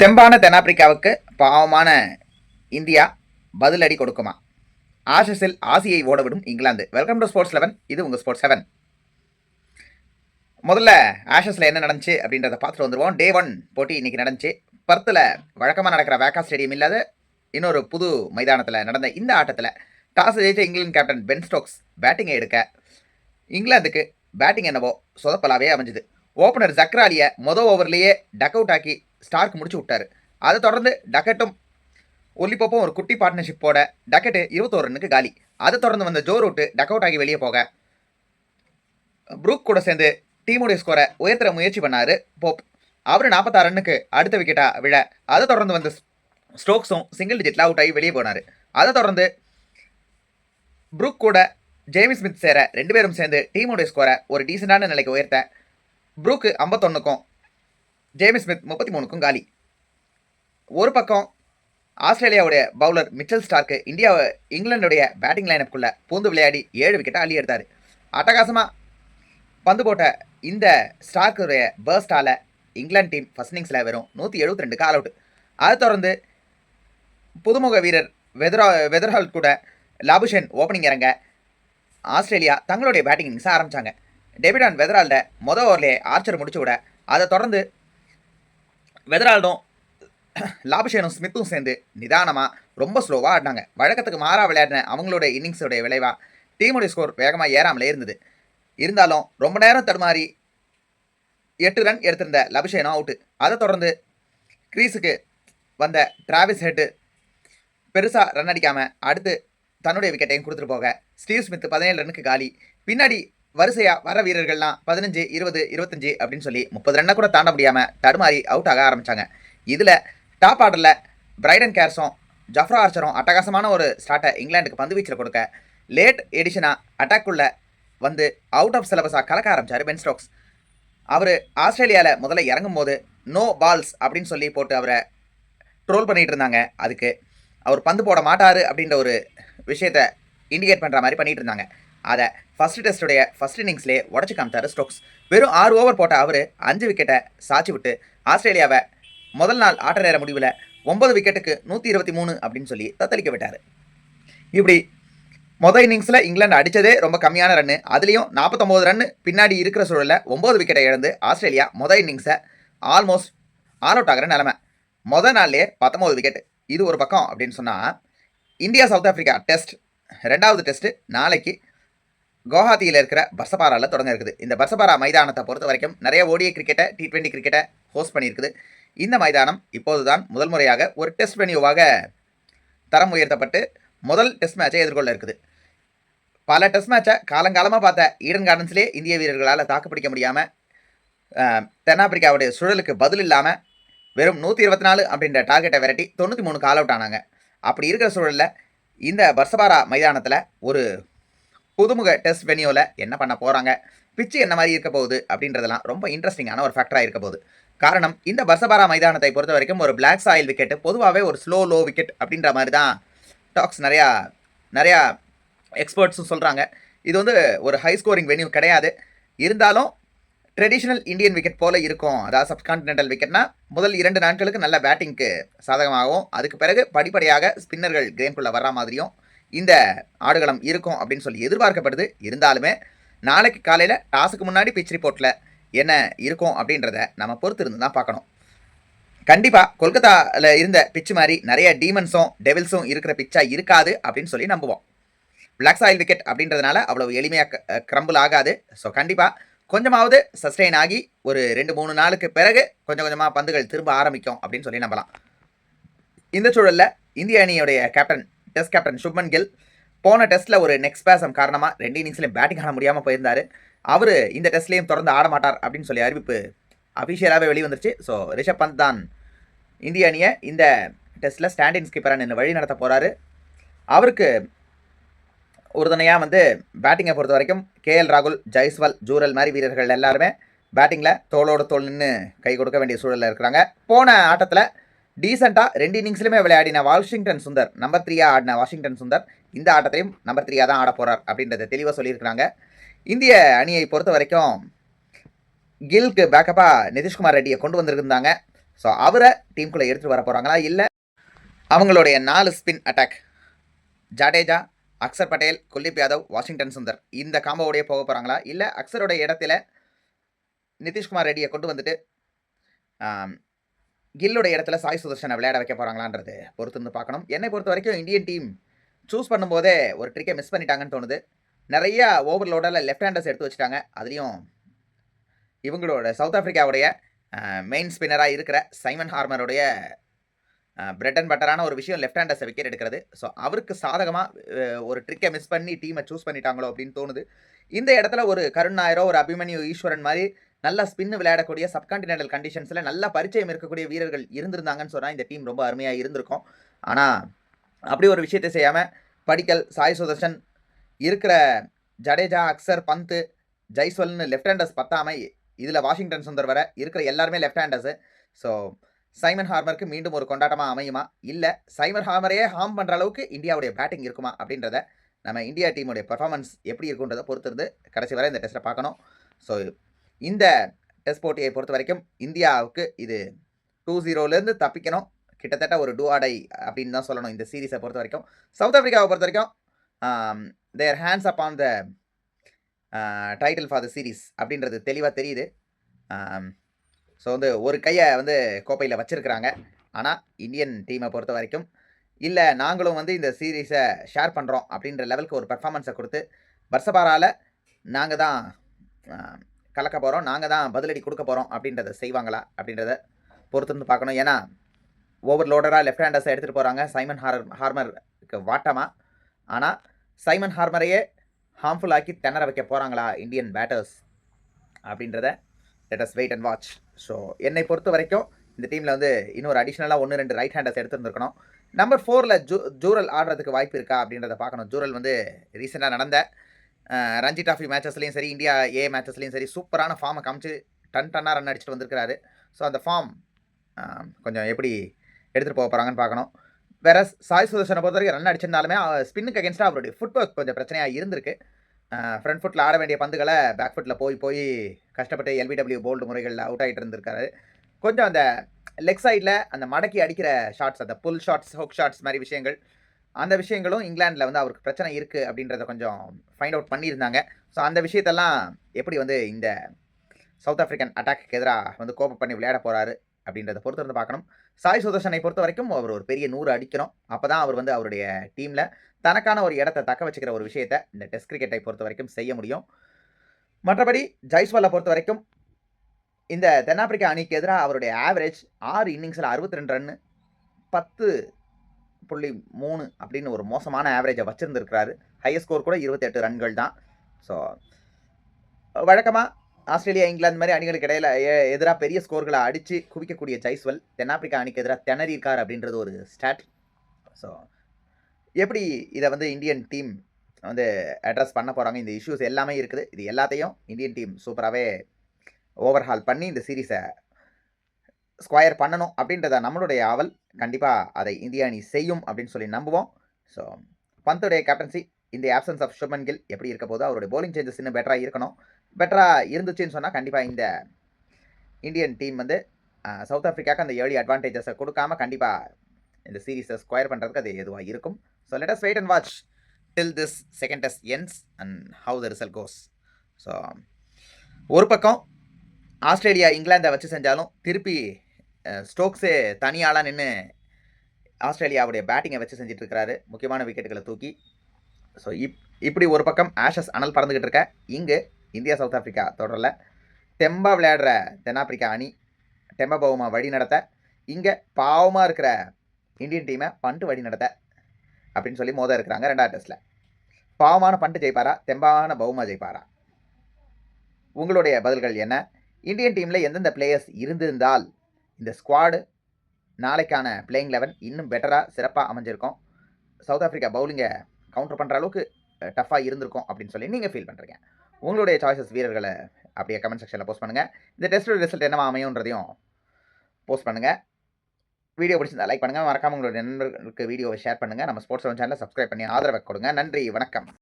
தெம்பான தென்னாப்பிரிக்காவுக்கு பாவமான இந்தியா பதிலடி கொடுக்குமா? ஆஷஸில் ஆசியை ஓடவிடும் England. Welcome to sports eleven இது உங்கள் ஸ்போர்ட்ஸ் செவன் முதல்ல ஆஷஸில் என்ன நடந்துச்சு அப்படின்றத பார்த்துட்டு வந்துடுவோம் டே ஒன் போட்டி இன்னைக்கு நடந்துச்சு. பர்த்தில் வழக்கமாக நடக்கிற வேக்கா ஸ்டேடியம் இல்லாத இன்னொரு புது மைதானத்தில் நடந்த இந்த ஆட்டத்தில் டாஸ் ஜெயிச்ச இங்கிலாந்து கேப்டன் பென் ஸ்டோக்ஸ் பேட்டிங்கை எடுக்க இங்கிலாந்துக்கு பேட்டிங் என்னவோ சொதப்பலாவே அமைஞ்சுது. ஓப்பனர் ஜக்ராலியை மொதல் ஓவர்லேயே டக் அவுட் ஆக்கி ஸ்டார்க் முடிச்சு விட்டாரு. அதை தொடர்ந்து டக்கெட்டும் ஒல்லிப்போப்பும் ஒரு குட்டி பார்ட்னர்ஷிப்போட டக்கெட்டு இருபத்தோரு ரன்னுக்கு காலி. அதை தொடர்ந்து வந்த ஜோ ரூட்டு டக் அவுட் ஆகி வெளியே போக ப்ரூக் கூட சேர்ந்து டீமுடைய ஸ்கோரை உயர்த்துற முயற்சி பண்ணாரு போப். அவர் நாற்பத்தாறு ரன்னுக்கு அடுத்த விக்கெட்டா விழ அதை தொடர்ந்து வந்த ஸ்டோக்ஸும் சிங்கிள் டிஜிட்டில் அவுட் ஆகி வெளியே போனார். அதை தொடர்ந்து ப்ரூக் கூட ஜேமி ஸ்மித் சேர ரெண்டு பேரும் சேர்ந்து டீமுடைய ஸ்கோரை ஒரு டீசெண்டான நிலைக்கு உயர்த்த ப்ரூக்கு ஐம்பத்தொன்னுக்கும் ஜேமி ஸ்மித் முப்பத்தி மூணுக்கும் காலி. ஒரு பக்கம் ஆஸ்திரேலியாவுடைய பவுலர் மிச்சல் ஸ்டார்க்கு இந்தியா இங்கிலாந்துடைய பேட்டிங் லைனப்புக்குள்ள பூந்து விளையாடி ஏழு விக்கெட்டை அள்ளி எடுத்தார். அட்டகாசமாக பந்து போட்ட இந்த ஸ்டார்க்குடைய பேர்ஸ்டால இங்கிலாந்து டீம் ஃபர்ஸ்ட் இன்னிங்ஸில் வெறும் நூற்றி எழுபத்தி ரெண்டு கால் அவுட் அதை தொடர்ந்து புதுமுக வீரர் வெதரா வெதர்ஹால் கூட லாபுஷன் ஓப்பனிங் இறங்க ஆஸ்திரேலியா தங்களுடைய பேட்டிங் இன்னிங்ஸை ஆரம்பித்தாங்க டெபிடான் வெதரால்ட மொதல் ஓவர்லேயே ஆர்ச்சர் முடிச்சு விட அதை தொடர்ந்து வெதரால்டும் லாபிஷேனும் ஸ்மித்தும் சேர்ந்து நிதானமாக ரொம்ப ஸ்லோவாக ஆடினாங்க. வழக்கத்துக்கு மாறாக விளையாடின அவங்களோட இன்னிங்ஸோடைய விளைவாக டீமுடைய ஸ்கோர் வேகமாக ஏறாமலே இருந்தது. இருந்தாலும் ரொம்ப நேரம் தடுமாறி எட்டு ரன் எடுத்திருந்த லபிஷேனும் அவுட்டு அதை தொடர்ந்து கிரீஸுக்கு வந்த டிராவிஸ் ஹெட்டு பெருசாக ரன் அடிக்காமல் அடுத்து தன்னுடைய விக்கெட்டையும் கொடுத்துட்டு போக ஸ்டீவ் ஸ்மித் பதினேழு ரன்னுக்கு காலி. பின்னாடி வரிசையாக வர வீரர்கள்லாம் பதினஞ்சு இருபது இருபத்தஞ்சு அப்படின்னு சொல்லி முப்பது ரன்னை கூட தாண்ட முடியாமல் தடுமாறி அவுட் ஆக ஆரம்பித்தாங்க இதில் டாப் ஆர்டர்ல பிரைடன் கேர்ஸும் ஜஃப்ரா ஆர்ச்சரும் அட்டகாசமான ஒரு ஸ்டார்ட்டை இங்கிலாந்துக்கு பந்து வீச்சில் கொடுக்க லேட் எடிஷனாக அட்டாக்குள்ள வந்து அவுட் ஆஃப் சிலபஸாக கலக்க ஆரம்பித்தார் பென் ஸ்டோக்ஸ். அவர் ஆஸ்திரேலியாவில் முதல்ல இறங்கும் போது நோ பால்ஸ் அப்படின்னு சொல்லி போட்டு அவரை ட்ரோல் பண்ணிகிட்டு இருந்தாங்க. அதுக்கு அவர் பந்து போட மாட்டார் அப்படின்ற ஒரு விஷயத்த இண்டிகேட் பண்ணுற மாதிரி பண்ணிட்டு இருந்தாங்க. அதை ஃபர்ஸ்ட் டெஸ்ட்டுடைய ஃபர்ஸ்ட் இன்னிங்ஸ்லேயே உடச்சி காமித்தார் ஸ்டோக்ஸ் வெறும் ஆறு ஓவர் போட்ட அவர் அஞ்சு விக்கெட்டை சாச்சி விட்டு ஆஸ்திரேலியாவை முதல் நாள் ஆட்ட நேர முடிவில் ஒன்பது விக்கெட்டுக்கு நூற்றி இருபத்தி மூணு அப்படின்னு சொல்லி தத்தளிக்க விட்டார். இப்படி மொதல் இன்னிங்ஸில் இங்கிலாந்து அடித்ததே ரொம்ப கம்மியான ரன்னு அதுலேயும் நாற்பத்தொம்போது ரன் பின்னாடி இருக்கிற சூழலில் ஒம்பது விக்கெட்டை இழந்து ஆஸ்திரேலியா மொதல் இன்னிங்ஸை ஆல்மோஸ்ட் ஆல் அவுட் ஆகிற நிலமை. மொதல் நாள்லேயே பத்தொம்போது விக்கெட் இது ஒரு பக்கம் அப்படின்னு சொன்னால் இந்தியா சவுத் ஆஃப்ரிக்கா டெஸ்ட் ரெண்டாவது டெஸ்ட்டு நாளைக்கு குவஹாத்தியில் இருக்கிற பர்சபாராவில் தொடங்க இருக்குது. இந்த பர்சபாரா மைதானத்தை பொறுத்த வரைக்கும் நிறைய ஓடிய கிரிக்கெட்டை டி ட்வெண்ட்டி கிரிக்கெட்டை ஹோஸ்ட் பண்ணியிருக்குது. இந்த மைதானம் இப்போது தான் முதல் முறையாக ஒரு டெஸ்ட் வென்யூவாக தரம் உயர்த்தப்பட்டு முதல் டெஸ்ட் மேட்சை எதிர்கொள்ள இருக்குது. பல டெஸ்ட் மேட்சை காலங்காலமாக பார்த்த ஈடன் கார்டன்ஸ்லேயே இந்திய வீரர்களால் தாக்குப்பிடிக்க முடியாமல் தென்னாப்பிரிக்காவுடைய சுழலுக்கு பதில் இல்லாமல் வெறும் நூற்றி இருபத்தி நாலு அப்படின்ற டார்கெட்டை விரட்டி தொண்ணூற்றி மூணு கால் அவுட் ஆனாங்க. அப்படி இருக்கிற சூழலில் இந்த பர்சபாரா மைதானத்தில் ஒரு புதுமுக டெஸ்ட் வென்யூவில் என்ன பண்ண போகிறாங்க பிச்சு என்ன மாதிரி இருக்க போகுது? அப்படின்றதெல்லாம் ரொம்ப இன்ட்ரெஸ்டிங்கான ஒரு ஃபேக்டராக இருக்க போகுது. காரணம் இந்த பர்சபாரா மைதானத்தை பொறுத்த வரைக்கும் ஒரு பிளாக் சாயில் விக்கெட் பொதுவாகவே ஒரு ஸ்லோ லோ விக்கெட் அப்படின்ற மாதிரி தான் டாக்ஸ் நிறையா நிறையா எக்ஸ்பர்ட்ஸும் சொல்கிறாங்க இது வந்து ஒரு ஹை ஸ்கோரிங் வென்யூ கிடையாது. இருந்தாலும் ட்ரெடிஷ்னல் இந்தியன் விக்கெட் போல இருக்கும். அதாவது சப்கான்டினென்டல் விக்கெட்னா முதல் இரண்டு நாட்களுக்கு நல்ல பேட்டிங்க்கு சாதகமாகவும் அதுக்கு பிறகு படிப்படியாக ஸ்பின்னர்கள் கேம்குள்ளே வர்ற மாதிரியும் இந்த ஆடுகளம் இருக்கும் அப்படின்னு சொல்லி எதிர்பார்க்கப்படுது. இருந்தாலுமே நாளைக்கு காலையில் டாஸுக்கு முன்னாடி பிச் ரிப்போர்ட்டில் என்ன இருக்கும் அப்படின்றத நம்ம பொறுத்து இருந்து தான் பார்க்கணும். கண்டிப்பாக கொல்கத்தாவில் இருந்த பிச்சு மாதிரி நிறைய டீமன்ஸும் டெவில்ஸும் இருக்கிற பிச்சாக இருக்காது அப்படின்னு சொல்லி நம்புவோம். பிளாக் சாயில் விக்கெட் அப்படின்றதுனால அவ்வளவு எளிமையாக கிரம்பிள் ஆகாது. ஸோ கண்டிப்பாக கொஞ்சமாவது சஸ்டெயின் ஆகி ஒரு ரெண்டு மூணு நாளுக்கு பிறகு கொஞ்சம் கொஞ்சமாக பந்துகள் திரும்ப ஆரம்பிக்கும் அப்படின்னு சொல்லி நம்பலாம். இந்த சூழலில் இந்திய அணியுடைய captain test captain Shubman Gill. போன டெஸ்ட்டில் ஒரு நெக்ஸ்ட் பேசம் காரணமாக ரெண்டு இன்னிங்ஸ்லையும் பேட்டிங் ஆட முடியாமல் போயிருந்தார். அவர் இந்த டெஸ்ட்லேயும் தொடர்ந்து ஆட மாட்டார் அப்படின்னு சொல்லி அறிவிப்பு அஃபிஷியலாகவே வெளிவந்துருச்சு. ஸோ ரிஷப் பந்த் தான் இந்திய அணியை இந்த டெஸ்ட்டில் ஸ்டாண்டின் ஸ்கீப்பராக நின்று வழி நடத்த போகிறாரு அவருக்கு உறுதுணையாக வந்து பேட்டிங்கை பொறுத்த வரைக்கும் கேஎல் ராகுல் ஜெய்ஸ்வால் ஜூரல் மாதிரி வீரர்கள் எல்லாருமே பேட்டிங்கில் தோளோட தோல் நின்று கை கொடுக்க வேண்டிய சூழலில் இருக்கிறாங்க. போன ஆட்டத்தில் டீசெண்டாக ரெண்டு இன்னிங்ஸ்லையுமே விளையாடின வாஷிங்டன் சுந்தர் நம்பர் த்ரீயாக ஆடின வாஷிங்டன் சுந்தர் இந்த ஆட்டத்தையும் நம்பர் த்ரீயாக தான் ஆட போகிறார் அப்படின்றத தெளிவாக சொல்லியிருக்கிறாங்க. இந்திய அணியை பொறுத்த வரைக்கும் கில்க்கு பேக்கப்பாக நிதிஷ்குமார் ரெட்டியை கொண்டு வந்திருந்தாங்க. ஸோ அவரை டீமுக்குள்ளே எடுத்துகிட்டு வர போகிறாங்களா இல்லை. அவங்களுடைய நாலு ஸ்பின் அட்டாக் ஜடேஜா அக்சர் பட்டேல் குல்தீப் யாதவ் வாஷிங்டன் சுந்தர் இந்த காம்போவோடய போக போகிறாங்களா இல்லை அக்சரோட இடத்துல நிதிஷ்குமார் ரெட்டியை கொண்டு வந்துட்டு கில்லுடைய கில்லோட இடத்துல சாய் சுதர்ஷனை விளையாட வைக்க போகிறாங்களான்றது பொறுத்து இருந்து பார்க்கணும். என்னை பொறுத்த வரைக்கும் இந்தியன் டீம் சூஸ் பண்ணும்போதே ஒரு ட்ரிக்கை மிஸ் பண்ணிட்டாங்கன்னு தோணுது. நிறைய ஓவர்லோடில் லெஃப்ட் ஹேண்டர்ஸ் எடுத்து வச்சுட்டாங்க. அதுலேயும் இவங்களோட சவுத் ஆஃப்ரிக்காவுடைய மெயின் ஸ்பின்னராக இருக்கிற சைமன் ஹார்மருடைய பிரெட் அண்ட் பட்டரான ஒரு விஷயம் லெஃப்ட் ஹேண்டர்ஸை விக்கெட் எடுக்கிறது. ஸோ அவருக்கு சாதகமாக ஒரு ட்ரிக்கை மிஸ் பண்ணி டீமை சூஸ் பண்ணிட்டாங்களோ அப்படின்னு தோணுது. இந்த இடத்துல ஒரு கருண் நாயரோ ஒரு அபிமன்யு ஈஸ்வரன் மாதிரி நல்லா ஸ்பின் விளையாடக்கூடிய சப்கான்டினென்டல் கண்டிஷன்ஸில் நல்ல பரிச்சயம் இருக்கக்கூடிய வீரர்கள் இருந்திருந்தாங்கன்னு சொன்னால் இந்த டீம் ரொம்ப அருமையாக இருந்திருக்கும். ஆனால் அப்படி ஒரு விஷயத்தை செய்யாமல் படிக்கல் சாய் சுதர்ஷன் இருக்கிற ஜடேஜா அக்சர் பந்த் ஜெய்ஸ்வல்னு லெஃப்ட் ஹேண்டர்ஸ் பத்தாம இதில் வாஷிங்டன் சுந்தர் வர இருக்கிற எல்லாருமே லெஃப்ட் ஹேண்டர்ஸு ஸோ சைமன் ஹார்மருக்கு மீண்டும் ஒரு கொண்டாட்டமாக அமையுமா? இல்லை சைமன் ஹார்மரையே ஹார்ம் பண்ணுற அளவுக்கு இந்தியாவுடைய பேட்டிங் இருக்குமா? அப்படின்றத நம்ம இந்தியா டீமுடைய பெர்ஃபார்மன்ஸ் எப்படி இருக்குன்றதை பொறுத்திருந்து கடைசி வரை இந்த டெஸ்ட்டை பார்க்கணும். ஸோ இந்த டெஸ்ட் போட்டியை பொறுத்த வரைக்கும் இந்தியாவுக்கு இது டூ ஜீரோலேருந்து தப்பிக்கணும். கிட்டத்தட்ட ஒரு டூ ஆடை அப்படின்னு தான் சொல்லணும் இந்த சீரீஸை பொறுத்த வரைக்கும் சவுத் ஆஃப்ரிக்காவை பொறுத்த வரைக்கும் their hands up on the title for the series அப்படின்றது தெளிவாக தெரியுது. ஸோ வந்து ஒரு கையை வந்து கோப்பையில் வச்சுருக்கிறாங்க. ஆனால் இந்தியன் டீமை பொறுத்த வரைக்கும் இல்லை நாங்களும் வந்து இந்த சீரீஸை ஷேர் பண்ணுறோம் அப்படின்ற லெவலுக்கு ஒரு பெர்ஃபார்மன்ஸை கொடுத்து வர்ஷபாரால் நாங்கள் தான் கலக்க போகிறோம் நாங்கள் தான் பதிலடி கொடுக்க போகிறோம் அப்படின்றத செய்வாங்களா? அப்படின்றத பொறுத்திருந்து பார்க்கணும். ஏன்னா ஓவர்லோடராக லெஃப்ட் ஹேண்டர்ஸை எடுத்துகிட்டு போகிறாங்க சைமன் ஹார் ஹார்மருக்கு வாட்டமாக ஆனால் சைமன் ஹார்மரையே ஹார்ம்ஃபுல் ஆக்கி திணற வைக்க போகிறாங்களா இந்தியன் பேட்டர்ஸ் அப்படின்றத let us wait and watch so என்னை பொறுத்த வரைக்கும் இந்த டீமில் வந்து இன்னொரு அடிஷ்னலாக ஒன்று ரெண்டு ரைட் ஹேண்டர்ஸ் எடுத்துருந்துருக்கணும். நம்பர் ஃபோரில் ஜூ ஜூரல் ஆடுறதுக்கு வாய்ப்பு இருக்கா அப்படின்றத பார்க்கணும். ஜூரல் வந்து ரீசெண்டாக நடந்த ரஞ்சி ட்ராஃபி மேட்சஸ்லையும் சரி இந்தியா ஏ மேட்சஸ்லையும் சரி சூப்பரான ஃபார்மை காமிச்சு டன் டன்னாக ரன் அடிச்சுட்டு வந்திருக்கிறாரு. ஸோ அந்த ஃபார்ம் கொஞ்சம் எப்படி எடுத்துகிட்டு போக போகிறாங்கன்னு பார்க்கணும். வேற சாய் சுதர்ஷனை பொறுத்த வரைக்கும் ரன் அடிச்சிருந்தாலுமே ஸ்பின்னுக்கு அகேன்ஸ்டாக அவருடைய ஃபுட் ஒர்க் கொஞ்சம் பிரச்சனையாக இருந்திருக்கு. ஃப்ரண்ட் ஃபுட்டில் ஆட வேண்டிய பந்துகளை பேக் ஃபுட்டில் போய் போய் கஷ்டப்பட்டு எல்பிடபிள்யூ போல்டு முறைகளில் அவுட் ஆகிட்டு இருந்திருக்காரு. கொஞ்சம் அந்த லெக் சைடில் அந்த மடக்கி அடிக்கிற ஷாட்ஸ் அந்த புல் ஷாட்ஸ் ஹோக் ஷாட்ஸ் மாதிரி விஷயங்கள் அந்த விஷயங்களும் இங்கிலாந்தில் வந்து அவருக்கு பிரச்சனை இருக்குது அப்படின்றத கொஞ்சம் ஃபைண்ட் அவுட் பண்ணியிருந்தாங்க. ஸோ அந்த விஷயத்தெல்லாம் எப்படி வந்து இந்த சவுத் ஆஃப்ரிக்கன் அட்டாக்கு எதிராக வந்து கோப்ப பண்ணி விளையாட போகிறாரு அப்படின்றத பொறுத்து இருந்து பார்க்கணும். சாய் சுதர்ஷனை பொறுத்த வரைக்கும் அவர் ஒரு பெரிய நூறு அடிக்கணும் அப்போ தான் அவர் வந்து அவருடைய டீமில் தனக்கான ஒரு இடத்தை தக்க வச்சுக்கிற ஒரு விஷயத்தை இந்த டெஸ்ட் கிரிக்கெட்டை பொறுத்த வரைக்கும் செய்ய முடியும். மற்றபடி ஜெய்ஸ்வாலை பொறுத்த வரைக்கும் இந்த தென்னாப்பிரிக்கா அணிக்கு எதிராக அவருடைய ஆவரேஜ் ஆறு இன்னிங்ஸில் அறுபத்தி ரெண்டு ரன்னு பத்து புள்ளி மூணு அப்படின்னு ஒரு மோசமான ஆவரேஜை வச்சுருந்துருக்கிறாரு. ஹையஸ்ட் ஸ்கோர் கூட இருபத்தெட்டு ரன்கள் தான். ஸோ வழக்கமாக ஆஸ்திரேலியா இங்கிலாந்து மாதிரி அணிகளுக்கு இடையில எதிராக பெரிய ஸ்கோர்களை அடித்து குவிக்கக்கூடிய ஜெய்ஸ்வல் தென்னாப்பிரிக்கா அணிக்கு எதிராக திணறி இருக்கார் அப்படின்றது ஒரு ஸ்டாட் ஸோ எப்படி இதை வந்து இந்தியன் டீம் வந்து அட்ரஸ் பண்ண போகிறாங்க இந்த இஷ்யூஸ் எல்லாமே இருக்குது. இது எல்லாத்தையும் இந்தியன் டீம் சூப்பராகவே ஓவர்ஹால் பண்ணி இந்த சீரீஸை ஸ்கொயர் பண்ணணும் அப்படின்றத நம்மளுடைய ஆவல் கண்டிப்பாக அதை இந்திய அணி செய்யும் அப்படின்னு சொல்லி நம்புவோம். ஸோ பந்துடைய கேப்டன்சி இந்த ஆப்சன்ஸ் ஆஃப் சுமன் கில் எப்படி இருக்க போதோ அவருடைய போலிங் சேஞ்சஸ் இன்னும் பெட்டராக இருக்கணும். பெட்டராக இருந்துச்சுன்னு சொன்னால் கண்டிப்பாக இந்த இந்தியன் டீம் வந்து சவுத் ஆஃப்ரிக்காவுக்கு அந்த ஏர்லி அட்வான்டேஜஸை கொடுக்காம கண்டிப்பாக இந்த சீரீஸை ஸ்கொயர் பண்ணுறதுக்கு அது எதுவாக இருக்கும். So let us wait and watch till this second test ends and how the result goes so ஒரு பக்கம் ஆஸ்திரேலியா இங்கிலாந்தை வச்சு செஞ்சாலும் திருப்பி ஸ்டோக்ஸே தனியாளாக நின்று ஆஸ்திரேலியாவுடைய பேட்டிங்கை வச்சு செஞ்சுட்டு இருக்கிறாரு முக்கியமான விக்கெட்டுகளை தூக்கி. ஸோ இப் இப்படி ஒரு பக்கம் ஆஷஸ் அனல் பறந்துக்கிட்டு இருக்க. இங்கு இந்தியா சவுத் ஆஃப்ரிக்கா தொடரில் தெம்பா விளையாடுற தென்னாப்பிரிக்கா அணி டெம்பா பவுமா வழி நடத்த. இங்கே பாவமாக இருக்கிற இந்தியன் டீமை பண்டு வழி நடத்த அப்படின்னு சொல்லி மோத இருக்கிறாங்க ரெண்டாவது டெஸ்ட்டில் பாவமான பண்டு ஜெயிப்பாரா? தெம்பான பவுமா ஜெயிப்பாரா? உங்களுடைய பதில்கள் என்ன? இந்தியன் டீமில் எந்தெந்த பிளேயர்ஸ் இருந்திருந்தால் இந்த ஸ்குவாடு நாளைக்கான பிளேயிங் லெவன் இன்னும் பெட்டராக சிறப்பாக அமைஞ்சிருக்கும். சவுத் ஆஃப்ரிக்கா பவுலிங்கை கவுண்டர் பண்ணுற அளவுக்கு டஃப்பாக இருந்திருக்கும் அப்படின்னு சொல்லி நீங்கள் ஃபீல் பண்ணுறீங்க உங்களுடைய சாய்ஸஸ் வீரர்களை அப்படியே கமெண்ட் செக்ஷனில் போஸ்ட் பண்ணுங்கள் இந்த டெஸ்டோட ரிசல்ட் என்னவா அமையுன்றதையும் போஸ்ட் பண்ணுங்கள் வீடியோ பிடிச்சிருந்தா லைக் பண்ணுங்கள் மறக்காம உங்களுடைய நண்பர்களுக்கு வீடியோவை ஷேர் பண்ணுங்கள் நம்ம ஸ்போர்ட்ஸ் சேனலை சப்ஸ்கிரைப் பண்ணி ஆதரவை கொடுங்க. நன்றி. வணக்கம்.